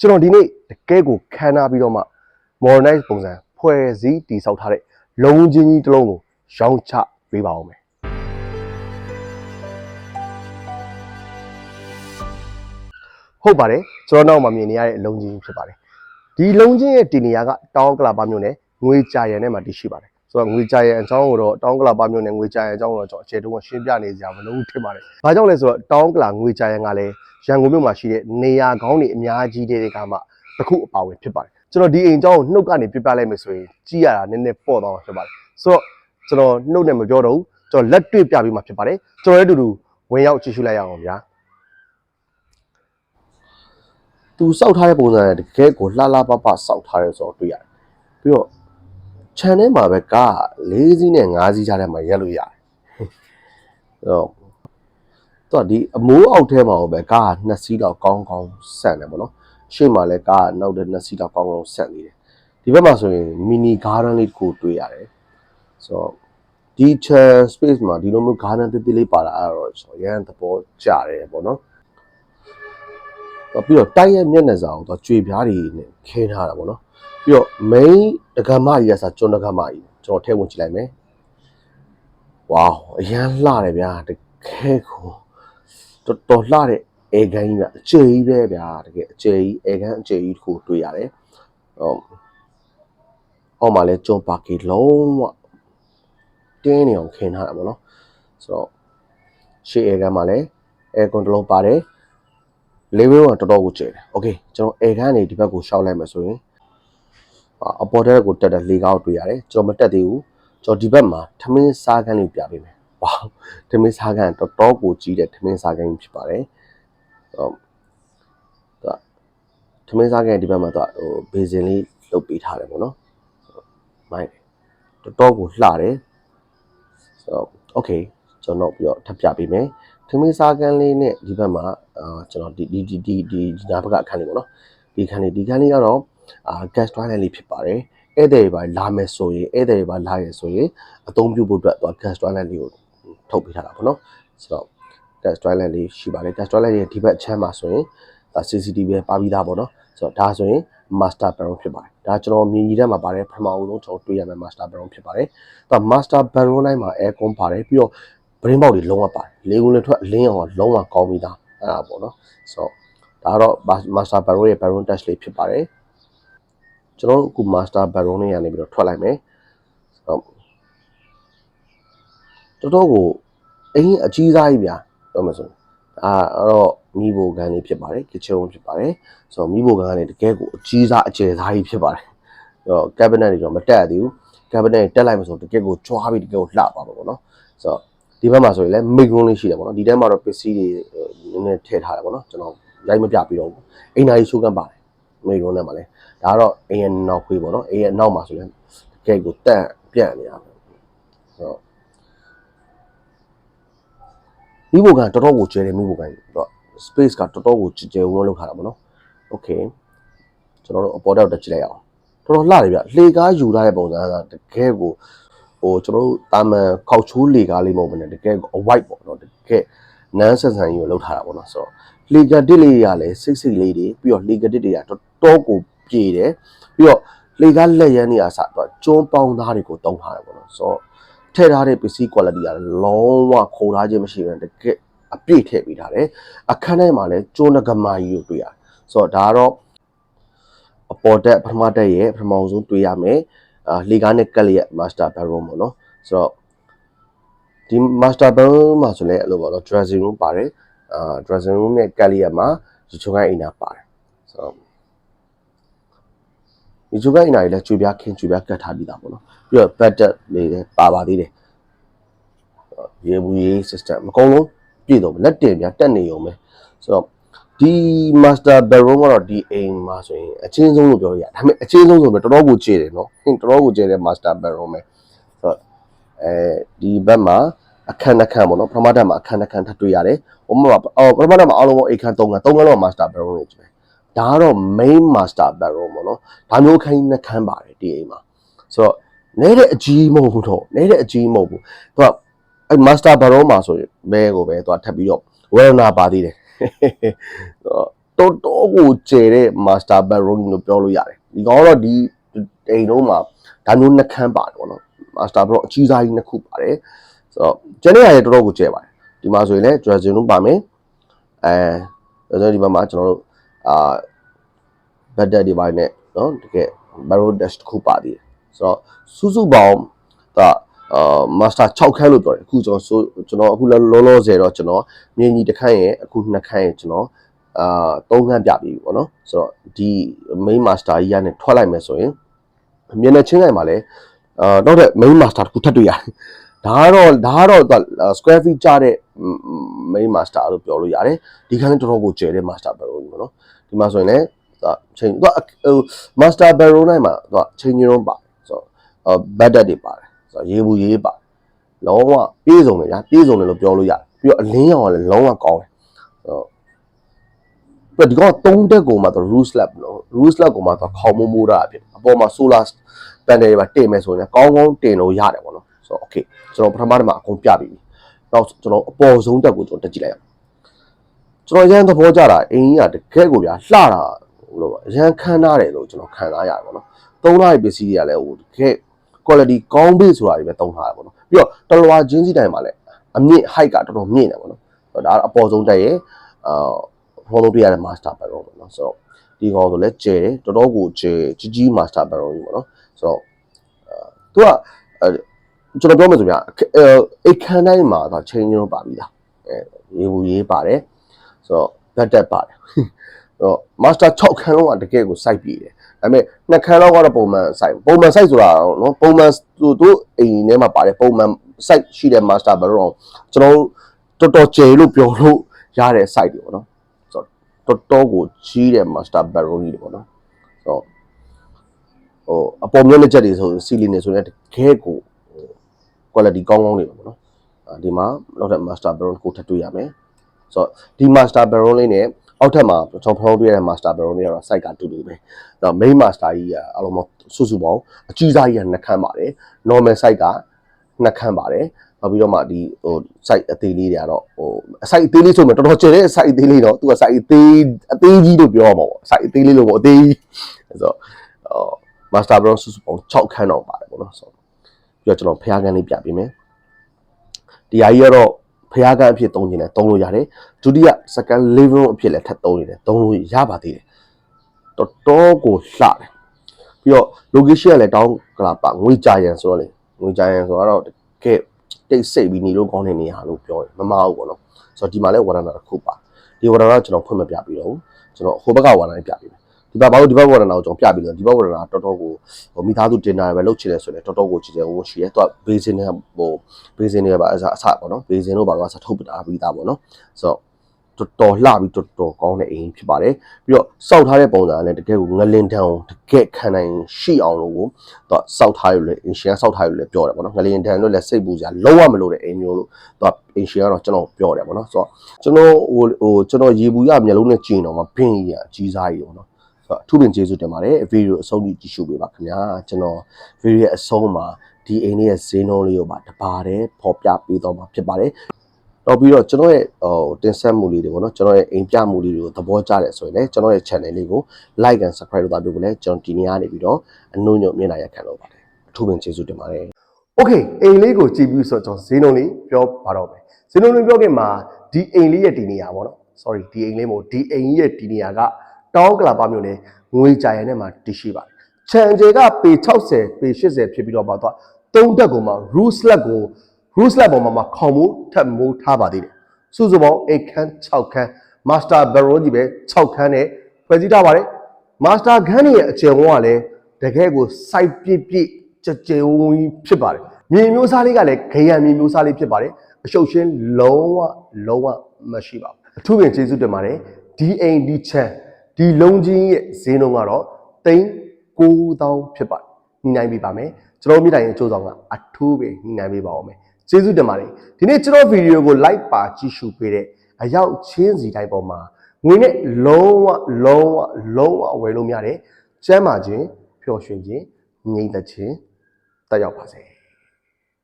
ကျွန်တော်ဒီနေ့တကယ်ကိုခမ်းနားပြီးတော့မှ modernize ပုံစံဖွဲ့စည်းတည်ဆောက်ထားတဲ့လုံးချင်းကြီးတစ်လုံးကိုရောင်းချပေးပါဦးမယ်ဟုတ်ပါတယ်ကျွန်တော်နောက်မှာမြင်နေရတဲ့အလုံးချင်းကြီးဖြစ်ပါတယ်ဒီလုံးချင်းရဲ့တည်နေရာကတောင်းကလာပါမြို့နယ်ငွေကြာရန်ထဲမှာတည်ရှိပါတယ် ဆိုတော့ငွေကြာရန်အကြောင်းကိုတော့တောင်းကလာပါမြို့နယ်ငွေကြာရန်အကြောင်းကိုတော့ကျွန်တော်အခြေတုံးကရှင်းပြနေကြမလို့ထင်ပါတယ်ဘာကြောင့်လဲဆိုတော့တောင်းကလာငွေကြာရန်ကလည်းရန်ကုန်မြို့မှာရှိတဲ့နေရာကောင်းတွေအများကြီးတွေကမှတစ်ခုအပါဝင်ဖြစ်ပါတယ်ကျွန်တော်ဒီအိမ်အကြောင်းကိုနှုတ်ကနေပြပြလိုက်မယ်ဆိုရင်ကြည့်ရတာနည်းနည်းပေါ့သွားမှာဖြစ်ပါတယ်ဆိုတော့ကျွန်တော်နှုတ်နဲ့မပြောတော့ဘူးကျွန်တော်လက်တွေ့ပြပြီးမှဖြစ်ပါတယ်ကျွန်တော်လည်းအတူတူဝင်ရောက်ကြည့်ရှုလိုက်ရအောင်ဗျာသူစောက်ထားတဲ့ပုံစံနဲ့တကယ်ကိုလှလှပပစောက်ထားရဲဆိုတော့တွေ့ရတယ်ပြီးတော့ channel မှာပဲကား၄စီးနဲ့၅စီးကြားထဲမှာရက်လို့ရတယ်အဲ့တော့တော့ဒီအမိုးအောက်ထဲမှာပဲကား2စီးတော့ကောင်းကောင်းဆန့်တယ်ပေါ့နော်ရှေ့မှာလည်းကားနောက်တဲ့2စီးတော့ကောင်းကောင်းဆန့်နေတယ်ဒီဘက်မှာဆိုရင် mini garden လေးတစ်ခုတွေ့ရတယ်ဆိုတော့ဒီ chair space မှာဒီလိုမျိုး garden တိတိလေးပါတာအဲ့တော့ဆိုရန်သဘောကျတယ်ပေါ့နော်ပြီးတော့တိုက်ရဲ့မျက်နှာစာကိုတော့ကြွေပြားတွေနဲ့ခင်းထားတာပေါ့နော် ပြီးတော့ main ဒကမကြီးကစားကျွန်းဒကမကြီးကျွန်တော်ထည့်ဝင်ကြည့်လိုက်မယ်ဝေါအရန်လှတယ်ဗျာတကယ်ကိုတော်တော်လှတဲ့အေကန်ကြီးဗျအကျယ်ကြီးပဲဗျာတကယ်အကျယ်ကြီးအေကန်အကျယ်ကြီးတစ်ခုတွေ့ရတယ်ဟောအောက်မှာလဲကျွန်းပါကီလုံးဝတင်းနေအောင်ခင်းထားတာပေါ့နော်ဆိုတော့ရှေ့အေကန်မှာလဲအဲကွန်တစ်လုံးပါတယ်လေးဝဲကတော်တော်ကိုကျယ်တယ်။ Okay ကျွန်တော်အဲခန်းနေဒီဘက်ကိုရှောက်လိုက်မယ်ဆိုရင် အာအပေါ်တက်ကိုတက်တဲ့လေကားကိုတွေ့ရတယ်။ကျွန်တော်မတက်သေးဘူး။ကျွန်တော်ဒီဘက်မှာထမင်းစားခန်းလေးပြပေးမယ်။ဝေါထမင်းစားခန်းတော်တော်ကိုကြီးတဲ့ထမင်းစားခန်းကြီးဖြစ်ပါတယ်။ဟုတ်ဒါထမင်းစားခန်းဒီဘက်မှာတော့ဟိုဘေဇင်လေးလုပ်ပေးထားတယ်ပေါ့နော်။မိုက်တယ်တော်တော်ကိုလှတယ်။ဆိုတော့ Okay ကျွန်တော်ပြီးတော့ထပ်ပြပေးမယ်။ထမင်းစားခန်းလေးနဲ့ဒီဘက်မှာအာကျွန်တော်ဒီဒီဒီဒီဒီဒီနာဘကအခန်းလေးပေါ့နော်ဒီခန်းလေးဒီခန်းလေးကတော့ အာ gas toilet လေးဖြစ်ပါတယ်ဧည့်သည်တွေပါလာမယ်ဆိုရင်ဧည့်သည်တွေပါလာရဆိုရင်အသုံးပြုဖို့အတွက်သူ gas toilet လေးကိုထုတ်ပေးထားတာပေါ့နော်ဆိုတော့ gas toilet လေးရှိပါတယ် gas toilet ရဲ့ဒီဘက်အချမ်းမှာဆိုရင်ဒါ CCTV ပဲပါပြီးသားပေါ့နော်ဆိုတော့ဒါဆိုရင် master bedroom ဖြစ်ပါတယ်ဒါကျွန်တော်မြင်ကြီးထဲမှာပါတယ်ပထမဦးဆုံးကျွန်တော်တွေ့ရမယ့် master bedroom ဖြစ်ပါတယ်ဒါ master bedroom တိုင်းမှာ aircon ပါတယ်ပြီးတော့ brain box တွေလုံးဝပါတယ်လေကုန်လေထွက်အလင်းအောင်လုံးဝကောင်းပြီးသားအဲ့ဒါပေါ့နော်ဆိုတော့ဒါကတော့ master bedroom ရဲ့ bedroom touch လေးဖြစ်ပါတယ် ကျွန်တော်တို့အခု master bedroom လေးကနေပြီးတော့ထွက်လိုက်မယ်ဆိုတော့တော်တော်ကိုအင်းအကြီးစားကြီးဗျာပြောမှဆိုအာအဲ့တော့မိဘကန်လေးဖြစ်ပါတယ် kitchen ဖြစ်ပါတယ်ဆိုတော့မိဘကန်ကလည်းတကယ်ကိုအကြီးစားအကျယ်စားကြီးဖြစ်ပါတယ်အဲ့တော့ cabinet တွေတော့မတက်သေးဘူး cabinet တွေတက်လိုက်မှဆိုတကယ်ကိုကြွားပြီးတကယ်ကိုလှပါပါပေါ့နော်ဆိုတော့ဒီဘက်မှာဆိုရင်လည်း make room လေးရှိတယ်ပေါ့နော်ဒီထဲမှာတော့ပစ္စည်းတွေနည်းနည်းထည့်ထားတယ်ပေါ့နော်ကျွန်တော်ရိုက်မပြပြီးတော့ဘူးအိမ်နာကြီးရှိုးကမ်းပါတယ် make room ထဲမှာလည်းဒါကတော့အိမ်ရဲ့နောက်ခွေးပေါ့နော်အိမ်ရဲ့နောက်မှာဆိုရင်တကယ်ကိုတန့်ပြန့်နေတာပဲဆိုတော့မိဘကန်တော်တော်ကိုကျဲတယ်မိဘကန်တော့ space ကတော်တော်ကိုကျကျဝန်းလောက်ထားတာပေါ့နော် okay ကျွန်တော်တို့အပေါ်တော့တက်ကြည့်လိုက်အောင်တော်တော်လှတယ်ဗျလှေကားယူထားတဲ့ပုံစံကတကယ်ကိုဟိုကျွန်တော်တို့တာမန်ခောက်ချိုးလေကားလေးမဟုတ်ဘဲနဲ့တကယ်ကို white ပေါ့နော်တကယ် နန်းဆန်ဆန်ကြီးကိုလောက်ထားတာပေါ့နော်ဆိုတော့လေကတစ်လေးတွေကလည်းစိတ်စိတ်လေးတွေပြီးတော့လေကတစ်တွေကတော်တော်ကိုပြေတယ်ပြီးတော့လေကားလက်ရမ်းတွေအစားတော့ကျွန်းပေါင်းသားတွေကိုတုံးထားတယ်ပေါ့နော်ဆိုတော့ထည့်ထားတဲ့ပစ္စည်း quality ကလုံးဝခိုးထားခြင်းမရှိဘဲတကယ်အပြည့်ထည့်ပေးထားတယ်အခန်းထဲမှာလည်းကျွန်းငကမာကြီးကိုတွေ့ရတယ်ဆိုတော့ဒါကတော့အပေါ်တက်ပထမတက်ရဲ့ပထမဆုံးတွေ့ရမယ်အာလေကားနဲ့ကက်လျက် master bedroom ပေါ့နော်ဆိုတော့ ဒီ master bedroom မှာဆိုလည်းအဲ့လိုပေါ့နော် dressing room ပါတယ်အာ dressing room နဲ့ကက်လျက်မှာရေချိုးကိုင်းအိမ်သာပါတယ်ဆိုတော့ရေချိုးကိုင်းအိမ်သာကြီးလည်းကျွေပြားခင်းကျွေပြားကတ်ထားပြီးသားပေါ့နော်ပြီးတော့ bed လေးလည်းပါပါသေးတယ်ရေဘူးရေး system အကုန်လုံးပြည့်တော့လက်တင်ပြတက်နေုံပဲဆိုတော့ဒီ master bedroom ကတော့ဒီအိမ်မှာဆိုရင်အချင်းဆုံးလို့ပြောရရတယ်ဒါပေမဲ့အချင်းဆုံးဆိုပေမဲ့တော်တော်ကိုကျေတယ်နော်ဟင်တော်တော်ကိုကျေတဲ့ master bedroom ပဲဆိုတော့ အဲဒီဘက်မှာအခန်းတစ်ခန်းပေါ့နော်ပထမတက်မှာအခန်းတစ်ခန်းထပ်တွေ့ရတယ်ဟိုမှာအော်ပထမတက်မှာအားလုံးပေါင်းအိမ်ခန်း၃ခန်း၃ခန်းလောက် master bedroom တွေကြီးပဲဒါကတော့ main master bedroom ပေါ့နော်ဒါမျိုးခန်းနှစ်ခန်းပါတယ်ဒီအိမ်မှာဆိုတော့နဲတဲ့အကြီးမဟုတ်ဘူးတော့နဲတဲ့အကြီးမဟုတ်ဘူးသူကအဲ့ master bedroom မှာဆိုရင်ဘဲကိုပဲသူကထပ်ပြီးတော့ဝေဒနာပါသေးတယ်ဆိုတော့တော်တော်ကိုကျယ်တဲ့ master bedroom လို့ပြောလို့ရတယ်ဒီကောင်ကတော့ဒီအိမ်လုံးမှာဒါမျိုးနှစ်ခမ်းပါတယ်ပေါ့နော် master bedroom အကြီးစားကြီးနှစ်ခုပါတယ်ဆိုတော့ကျန်တဲ့ဟာတွေတော်တော်ကိုကျယ်ပါတယ်ဒီမှာဆိုရင်လည်း dressing room ပါမယ်အဲဒါဆိုဒီဘက်မှာကျွန်တော်တို့အာ bed deck တွေပိုင်းနဲ့နော်တကယ် barrel dash တစ်ခုပါသေးတယ်ဆိုတော့စုစုပေါင်းဒါအာ master 6ခန်းလို့ပြောတယ်အခုကျွန်တော်ဆိုကျွန်တော်အခုလောလောဆယ်တော့ကျွန်တော်မြင်းကြီးတစ်ခန်းရဲ့အခုနှစ်ခန်းရဲ့ကျွန်တော်အာသုံးခန်းပြပြီပေါ့နော်ဆိုတော့ဒီ main master ကြီးကနေထွက်လိုက်မယ်ဆိုရင်မျက်နှာချင်းတိုင်းမှာလည်း အာတော့တဲ့ main master တစ်ခုထပ်တွေ့ရတယ်ဒါကတော့ဒါကတော့ square feet ကြတဲ့ main master လို့ပြောလို့ရတယ်ဒီခန်းလေးတော်တော်ကိုကျယ်တဲ့ master bedroom ပေါ့နော်ဒီမှာဆိုရင်လည်းသူချိန်သူဟို master bedroom တိုင်းမှာသူချိန်ကြီးလုံးပါဆိုတော့ bed deck တွေပါတယ်ဆိုတော့ရေဘူးရေးပါလုံးဝပြေးစုံတယ်ညာပြေးစုံတယ်လို့ပြောလို့ရတယ်ပြီးတော့အလင်းရောင်ကလည်းလုံးဝကောင်းတယ်ဆိုတော့ ပြီးတော့ဒီကောင်က3တက်ကိုမှသူ roof slab လို့ roof slab ကိုမှသူခေါင်းမိုးမိုးတာဖြစ်အပေါ်မှာ solar panel တွေပါတင်မယ်ဆိုရင်ကောင်းကောင်းတင်လို့ရတယ်ပေါ့နော်ဆိုတော့ okay ကျွန်တော်ပထမတစ်မှာအကုန်ပြပြီးပြီနောက်ကျွန်တော်အပေါ်ဆုံးတက်ကိုကျွန်တော်တက်ကြည့်လိုက်အောင်ကျွန်တော်ရန်သဘောကြတာအင်းကြီးကတကယ်ကိုဗျာလှတာဟိုလိုပါရန်ခမ်းထားတယ်လို့ကျွန်တော်ခံစားရတယ်ပေါ့နော်သုံးထားတဲ့ပစ္စည်းတွေကလည်းဟိုတကယ် quality ကောင်းပြီဆိုတာတွေပဲသုံးထားတယ်ပေါ့နော်ပြီးတော့တလွာချင်းစီတိုင်းမှာလည်းအမြင့် height ကတော်တော်မြင့်တယ်ပေါ့နော်ဆိုတော့ဒါအပေါ်ဆုံးတက်ရဲ့အာ follow ပြရတဲ့ master barrel ပေါ့နော်ဆိုတော့ဒီကောင်ဆိုလဲကျယ်တယ်တော်တော်ကိုကျယ်ကြီးကြီး master barrel ကြီးပေါ့နော်ဆိုတော့အဲသူကအဲကျွန်တော်ပြောမယ်ဆိုပြအိတ်ခမ်းတိုင်းမှာဒါချိန်ညွှန်းပါပြီလားအဲရေဘူးရေးပါတယ်ဆိုတော့ bed deck ပါတယ်တော့ master 6ခန်းလုံးကတကယ်ကိုစိုက်ပြီးတယ်ဒါပေမဲ့နှစ်ခန်းလောက်ကတော့ပုံမှန်စိုက်ပုံမှန်စိုက်ဆိုတာနော်ပုံမှန်သူတို့အိမ်ထဲမှာပါတယ်ပုံမှန်စိုက်ရှိတဲ့ master bedroom ကျွန်တော်တော်တော်ကျယ်လို့ပြောလို့ရတဲ့ site တွေပေါ့နော်ဆို တော့တော်တော်ကိုကြီးတဲ့ master bedroom ကြီးတွေပေါ့နော်ဆိုတော့ဟိုအပေါ်မျက်နှာချက်တွေဆိုစီလီနေဆိုရင်တကယ်ကို quality ကောင်းကောင်းနေပါပေါ့နော်ဒီမှာနောက်ထပ် master bedroom ကိုထပ်တွေ့ရမယ်ဆိုတော့ဒီ master bedroom လေးနဲ့အောက်ထပ်မှာကျွန်တော်ဖောင်းတွေ့ရတဲ့ master bedroom လေးကတော့ site ကတူတူပဲ။တော့ main master ကြီးကအလုံးမစုစုပေါင်းအကြီးစားကြီးကနှစ်ခန်းပါတယ်။ normal site ကနှစ်ခန်းပါတယ်။ နောက်ပြီးတော့မှဒီဟို site အသေးလေးတွေကတော့ဟို site အသေးလေးဆိုမှတော်တော်ကျယ်တဲ့ site အသေးလေးတော့သူက site အသေးအသေးကြီးလို့ပြောရမှာပေါ့။ site အသေးလေးလို့ပေါ့အသေးကြီး။ဆိုတော့ဟို master bedroom စုစုပေါင်း6ခန်းတော့ပါတယ်ပေါ့နော်။ဆိုတော့ပြီးတော့ကျွန်တော်ဖျားခန်းလေးပြပေးမယ်။ဒီဟာကြီးကတော့ဖျားကန်းအဖြစ်သုံးနေတယ်သုံးလို့ရတယ်ဒုတိယ second living room အဖြစ်လည်းထပ်သုံးနေတယ်သုံးလို့ရပါသေးတယ်တော်တော်ကိုလှတယ်ပြီးတော့ location ကလည်းတောင်းကလာပါငွေကြရန်ဆိုတော့လေငွေကြရန်ဆိုတော့တကယ် တိတ်ဆိတ်ပြီးနေလို့ကောင်းတဲ့နေရာလို့ပြောရင်မမဟုတ်ပေါ့နော်ဆိုတော့ဒီမှာလည်းဝရဏတစ်ခုပါဒီဝရဏကျွန်တော်ဖွင့်မပြပြီးတော့ကျွန်တော်ဟိုဘက်ကဝရဏလေးပြပြီးမယ်ဒီဘက်ဘာလို့ဒီဘက်ဝရဏကိုကျွန်တော်ပြပြီးတော့ဒီဘက်ဝရဏတော်တော်ကိုဟိုမိသားစုတင်တာပဲလုပ်ချင်တယ်ဆိုရင်တော်တော်ကိုကြည့်တယ်ဟိုရှိရဲသူကဘေးစင်းနဲ့ဟိုဘေးစင်းတွေပါအစအစပေါ့နော်ဘေးစင်းတို့ပါတော့ဆက်ထုတ်ပတာပြီးသားပေါ့နော်ဆိုတော့ တော်တော်လှပြီးတော်တော်ကောင်းတဲ့အိမ်ဖြစ်ပါတယ်ပြီးတော့စောက်ထားတဲ့ပုံစံကလည်းတကယ်ကိုငလင်တန်တကယ်ခံနိုင်ရှိအောင်လို့ကိုသူစောက်ထားရလို့အင်ရှင်စောက်ထားရလို့လည်းပြောတယ်ပေါ့နော်ငလင်တန်လို့လည်းစိတ်ပူစရာလုံးဝမလိုတဲ့အိမ်မျိုးလို့သူအင်ရှင်ကတော့ကျွန်တော်ပြောတယ်ပေါ့နော်ဆိုတော့ကျွန်တော်ဟိုဟိုကျွန်တော်ရေဘူးရမျက်လုံးနဲ့ကြည့်တော့မှဘင်းကြီးအကြီးစားကြီးပေါ့နော်ဆိုတော့အထူးပင်ကျေးဇူးတင်ပါတယ်ဗီဒီယိုအဆုံးထိကြည့်ရှုပေးပါခင်ဗျာကျွန်တော်ဗီဒီယိုရဲ့အဆုံးမှာဒီအိမ်လေးရဲ့ဈေးနှုန်းလေးကိုပါတပါတည်းပေါ်ပြပေးတော့မှာဖြစ်ပါတယ် နောက်ပြီးတော့ကျွန်တော်ရဲ့ဟိုတင်ဆက်မှုလေးတွေပေါ့နော်ကျွန်တော်ရဲ့အိမ်ပြမှုလေးတွေကိုသဘောကျတယ်ဆိုရင်လည်းကျွန်တော်ရဲ့ channel လေးကို like and subscribe လုပ်တာပြုကိုလည်းကျွန်တော်ဒီနေ့ကနေပြီးတော့အနှုံညွတ်မျက်နှာရက်ခံလုပ်ပါတယ်အထူးပင်ကျေးဇူးတင်ပါတယ် Okay အိမ်လေးကိုကြည့်ပြီးဆိုတော့ကျွန်တော်ဈေးနှုန်းလေးပြောပါတော့မယ်ဈေးနှုန်းလေးပြောခင်မှာဒီအိမ်လေးရဲ့ဒီနေရာပေါ့နော် sorry ဒီအိမ်လေးမို့ဒီအိမ်ရဲ့ဒီနေရာကတောင်းကလာပါမျိုးနဲ့ငွေကြရန်နဲ့မှာတရှိပါတယ်ခြံကျဲကပေ60ပေ80ဖြစ်ပြီးတော့ပါတော့သုံးတက်ကိုမှ roof slab ကို roof slab ပေါ်မှာမှခေါင်မိုးထပ်မိုးထားပါသေးတယ်စုစုပေါင်းအိတ်ခန်း6ခန်း master barrel ကြီးပဲ6ခန်းနဲ့ဖွဲ့စည်းထားပါတယ် master ခန်းရဲ့အကျယ်ဝန်းကလည်းတကယ်ကို site ပြည့်ပြည့်ကြကြဝန်းကြီးဖြစ်ပါတယ်မြေမျိုးစားလေးကလည်းခရံမြေမျိုးစားလေးဖြစ်ပါတယ်အရှုပ်ရှင်းလုံးဝလုံးဝမရှိပါဘူးအထူးပင်ကျေးဇူးတင်ပါတယ်ဒီအိမ်ဒီချမ်းဒီလုံးချင်းရဲ့ဈေးနှုန်းကတော့သိန်း9000ဖြစ်ပါတယ်ညှိနှိုင်းပေးပါမယ်ကျွန်တော်မြင့်တိုင်ရဲ့အကျိုးဆောင်ကအထူးပဲညှိနှိုင်းပေးပါအောင်မယ် ကျေးဇူးတင်ပါတယ်ဒီနေ့ကျွန်တော်ဗီဒီယိုကို like ပါကြည့်ရှုပေးတဲ့အရောက်ချင်းစီတိုင်းပေါ်မှာငွေနဲ့လုံးဝလုံးဝလုံးဝဝယ်လို့မရတယ်ကျမ်းမာခြင်းပျော်ရွှင်ခြင်းငြိမ်သက်ခြင်းတက်ရောက်ပါစေ